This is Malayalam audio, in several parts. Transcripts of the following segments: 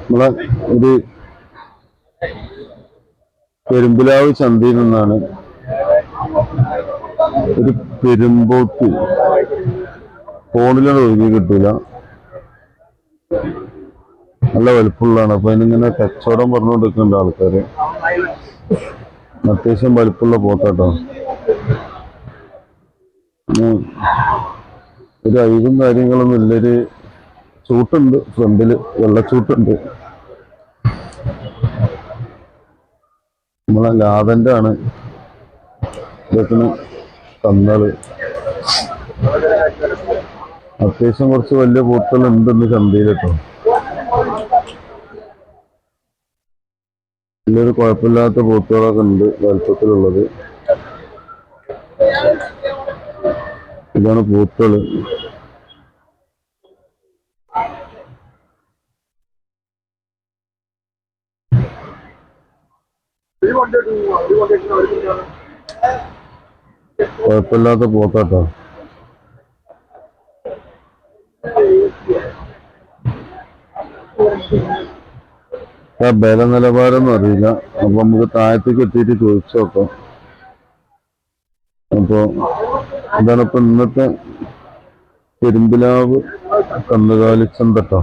നമ്മളെ ഒരു പെരുമ്പിലാവ് ചന്തയിൽ നിന്നാണ് ഒരു പെരുമ്പോത്ത് ഫോണിലൊന്നും ഒഴുകി കിട്ടൂല. നല്ല വലുപ്പമുള്ളതാണ് അപ്പൊ അതിനിങ്ങനെ കച്ചവടം പറഞ്ഞുകൊണ്ടിരിക്കുന്നുണ്ട് ആൾക്കാര്. അത്യാവശ്യം വലുപ്പമുള്ള പോത്താട്ടോ. ഒരു അയവും കാര്യങ്ങളൊന്നും ഇല്ലൊരു ചൂട്ടുണ്ട് ഫ്രണ്ടിൽ വെള്ളച്ചൂട്ടുണ്ട്. നമ്മളെ ലാതന്റെ ആണ് ഇതൊക്കെ തന്നാൾ അത്യാവശ്യം കുറച്ച് വലിയ പൂത്തുകൾ ഉണ്ടെന്ന് ചന്തയിൽ കേട്ടോ. വലിയൊരു കുഴപ്പമില്ലാത്ത പൂത്തുകളൊക്കെ ഉണ്ട് വലുപ്പത്തിലുള്ളത്. ഇതാണ് പൂക്കൾ കുഴപ്പമില്ലാത്ത പോത്താട്ടോ ആ ബല നിലവാരമൊന്നും അറിയില്ല. അപ്പൊ നമുക്ക് താഴത്തേക്ക് എത്തിയിട്ട് ചോദിച്ചു നോക്കാം. അപ്പൊ ഇതാണ് ഇപ്പൊ ഇന്നത്തെ പെരുമ്പിലാവ് കന്നുകാലിച്ചന്തട്ടോ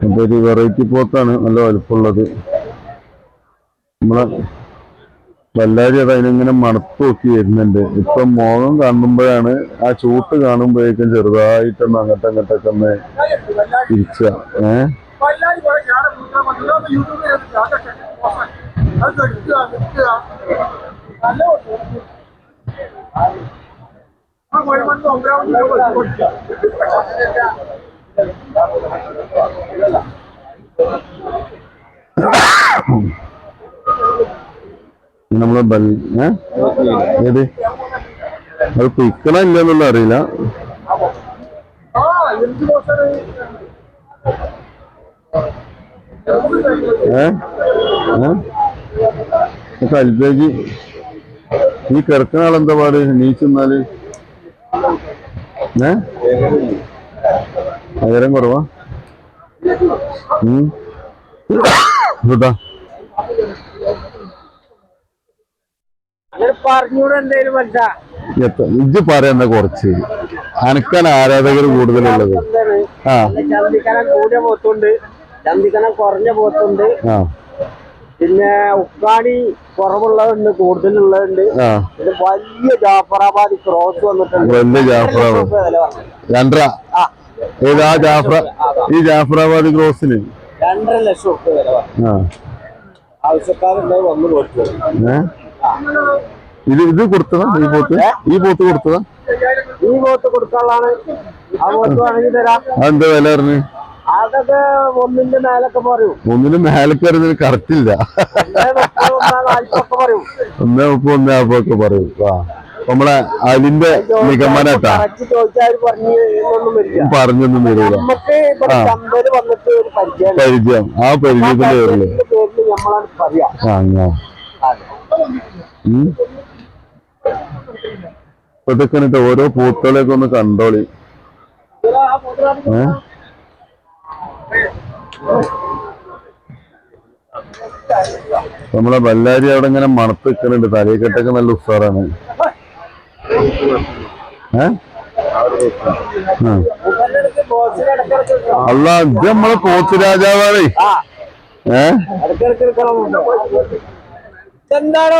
അതൊരു വെറൈറ്റി പോത്താണ് നല്ല വലുപ്പമുള്ളത്. നമ്മളെ വല്ലാരി അത് അതിനിങ്ങനെ മണത്ത് നോക്കി വരുന്നുണ്ട്. ഇപ്പൊ മോഹം കാണുമ്പോഴാണ് ആ ചൂട്ട് കാണുമ്പോഴേക്കും ചെറുതായിട്ടൊന്ന് അങ്ങോട്ടും അങ്ങോട്ടൊക്കെ ഒന്ന് തിരിച്ച ഏഹ് നമ്മളെ ബൽ ഏത്? അത് പിക്കണ ഇല്ലെന്നുള്ള അറിയില്ല. ഏ? കൽപ്പേജി ഈ കിടക്കുന്ന ആളെന്താ പാട്? നീച്ചെന്നാൽ ഏ? പകരം കുറവാ. എത്ര? ഇജ്ജ് പറയുന്ന കുറച്ച്. അനക്കാൻ ആരാധകർ കൂടുതലുള്ളത്. ആ. ചന്തിക്കനം കൂടിയ പോത്തുണ്ട്. ചന്തിക്കനം കുറഞ്ഞ പോത്തുണ്ട്. ആ. പിന്നെ ഉക്കാണി കുറവുള്ളതുണ്ട് കൂടുതലുള്ളതുണ്ട്. പിന്നെ വലിയ ജാഫറാബാദി ക്രോസ് വന്നിട്ടുണ്ട്. വലിയ ജാഫറാബാദ്. രണ്ടര. ഏതാ ജാഫ്ര ഈ ജാഫറാബാദ് ക്രോസിന് രണ്ടര ലക്ഷം ഉപ്പ് വില ആവശ്യക്കാരുണ്ടായി വന്ന് ഏ? ഇത് ഇത് കൊടുത്തതാ? ഈ പോത്ത് ഈ പോത്ത് കൊടുത്തതാ? ഈ പോത്ത് കൊടുക്കാനുള്ളതാണ്. ആ പോത്ത് വേണമെങ്കിൽ തരാം. എന്താ വില പറഞ്ഞു? അതൊക്കെ ഒന്നിന്റെ മേലൊക്കെ പറയും. ഒന്നിനും മേലക്കരുതിന് കറക്റ്റ് ഇല്ല ഒന്നേ മുപ്പത് ഒന്നേ നാൽപ്പൊക്കെ പറയും. ആ. നമ്മളെ അതിന്റെ നിഗമനട്ടാ. പറഞ്ഞൊന്നും വരില്ല. പരിചയം ആ പരിചയത്തിന്റെ പേരിൽ. ഇതിന്റെ പേരിൽ നമ്മളാണ് പറയാ. ആ ഞാൻ ഉം. ഇപ്പൊ ഇതൊക്കെ ഓരോ പൂത്തളൊക്കെ ഒന്ന് കണ്ടോളി. ഏ? നമ്മളെ ബല്ലാരി അവിടെ ഇങ്ങനെ മണത്ത് നിൽക്കുന്നുണ്ട് തലയിക്കെട്ടൊക്കെ നല്ല ആ. അല്ല ഇത് നമ്മളെ കോച്ച് രാജാവാണേ. ആ ഏ? ഇടയ്ക്കിടയ്ക്ക്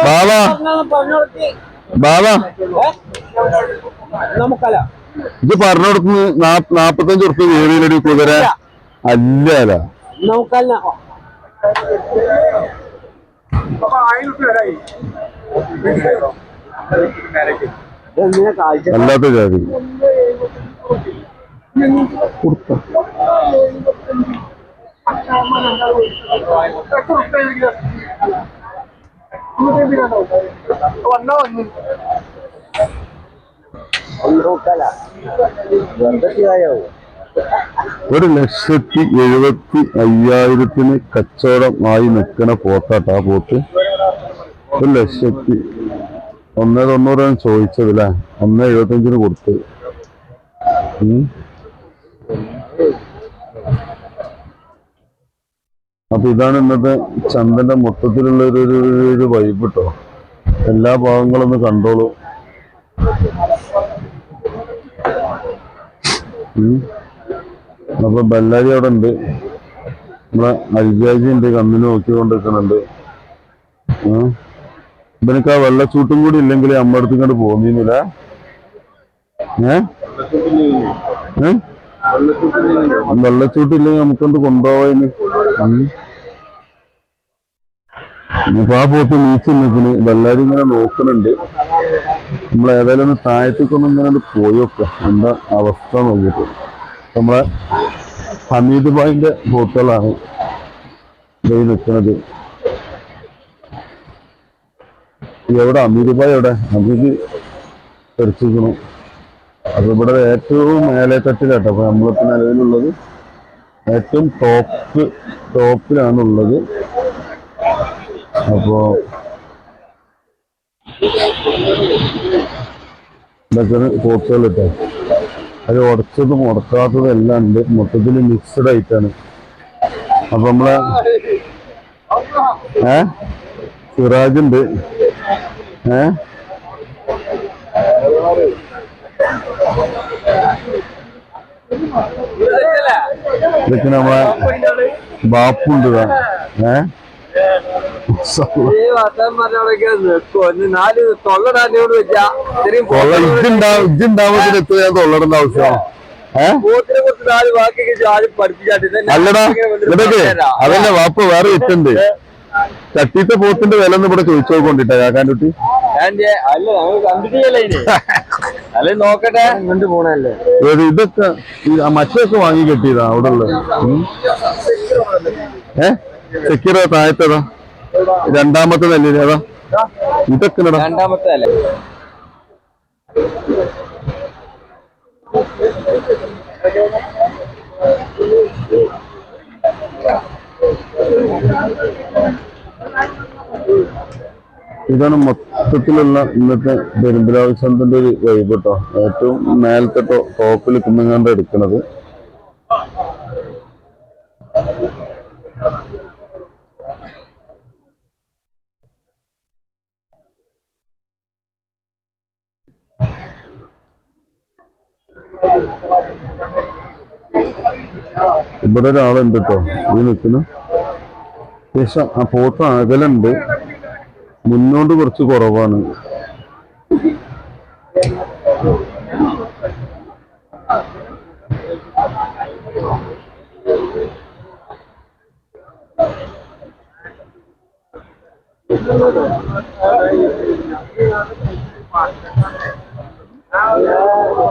ബാബാ. ബാബാ. ഇത് പറഞ്ഞു കൊടുക്കുന്നു നാപ്പത്തഞ്ച് ഉറുപ്പ് കയറിയില്ലൊരു കുതിര. അല്ല കാഴ്ച? അല്ലാത്ത ജാതി. നമുക്കല്ല വെറുതെ ശരിയായോ ഒരു ലക്ഷത്തി എഴുപത്തി അയ്യായിരത്തിന് കച്ചവടം ആയി നിൽക്കണ പോത്താട്ട ആ പോത്ത്. ഒരു ലക്ഷത്തി ഒന്നേ തൊണ്ണൂറ് ഞാൻ അല്ലേ ഒന്നേ എഴുപത്തഞ്ചിന് കൊടുത്ത്. അപ്പൊ ഇതാണ് ഇന്നത്തെ ചന്തന്റെ മൊത്തത്തിലുള്ള ഒരു- ഒരു വൈബ് കേട്ടോ എല്ലാ ഭാഗങ്ങളും ഒന്ന് കണ്ടോളൂ. ഉം. അപ്പൊ ബല്ലാരി അവിടെ ഉണ്ട്. നമ്മളെ അൽജാജി ഉണ്ട് കണ്ണിന് നോക്കിക്കൊണ്ട് നിൽക്കുന്നുണ്ട് ഇവനക്ക് ആ വെള്ളച്ചൂട്ടും കൂടി ഇല്ലെങ്കിൽ അമ്മ അടുത്ത് ഇങ്ങോട്ട് പോകുന്നില്ല ഏ? ഏ? വെള്ളച്ചൂട്ടില്ലെങ്കിൽ നമുക്കൊണ്ട് കൊണ്ടുപോവാന് ഇപ്പൊ ആ പോത്ത് നീച്ച് നിൽക്കുന്നു ഇങ്ങനെ നോക്കുന്നുണ്ട്. നമ്മൾ ഏതായാലും ഒന്ന് താഴത്തേക്കൊന്നും ഇങ്ങനെ പോയി വെക്കാം എന്താ അവസ്ഥ നോക്കിയിട്ട്. നമ്മളെ ഹമീദ് ഭായിന്റെ പോത്തുകളാണ് ഇതിൽ നിൽക്കുന്നത് എവിടെ? അമീദ് ഭായ് എവിടെ? അമീദ് തെറിച്ചിരിക്കണം അപ്പൊ ഇവിടെ ഏറ്റവും മേലെ തട്ടിലാട്ടോ അപ്പൊ നമ്മളിപ്പോ നിലവിലുള്ളത് ഏറ്റവും ടോപ്പ് ടോപ്പിലാണുള്ളത് അപ്പോ ഇതൊക്കെ പോത്തുകൾ കിട്ടോ അത് ഉടച്ചതും ഉടക്കാത്തതും എല്ലാം ഉണ്ട്. മൊത്തത്തിൽ മിക്സഡ് ആയിട്ടാണ്. അപ്പൊ നമ്മളെ ഏ? സിറാജ് ഉണ്ട്. ഏ? ഇതൊക്കെ നമ്മളെ ബാപ്പുണ്ട്. ഏ? തൊള്ളടേണ്ട ആവശ്യം പോത്തിനെ കുറിച്ച് നാല് വാക്കൊക്കെ ആദ്യം പഠിപ്പിച്ചാട്ട് ഇതന്നെ അല്ലടാ ഇതൊക്കെ പറഞ്ഞുതരാം. അതന്നെ വാപ്പ വേറെ വിറ്റുണ്ട്. ചട്ടീത്തെ പോത്തിന്റെ വില ഒന്നും ഇവിടെ ചോദിച്ചു നോക്കൊണ്ടിട്ടാ കാക്കാൻ കുട്ടി ഞാൻ ചെ- അല്ല നമ്മൾ കണ്ടിട്ടില്ല ഇനി അല്ലെ നോക്കട്ടെ ഇതൊക്കെ മറ്റൊക്കെ വാങ്ങി കെട്ടിയതാ അവിടെ ഉള്ളത് ഏ? സെക്യൂർ താഴത്തതാ രണ്ടാമത്തെ നെല്ലിന് ഏതാ? ഇതൊക്കെ രണ്ടാമത്തെ അല്ലേ ഇതാണ് മൊത്തത്തിലുള്ള ഇന്നത്തെ പെരുമ്പലാവ് ഒരു വൈബ് കേട്ടോ ഏറ്റവും മേലത്തെ ടോപ്പിൽ കുന്നങ്ങാണ്ട് എടുക്കുന്നത് ഇവിടെ ഒരാളുണ്ട് കേട്ടോ ഈ നിൽക്കുന്ന. ശേഷം ആ പോത്ത് അകലുണ്ട്. മുന്നോട്ട് കുറച്ച് കുറവാണ്.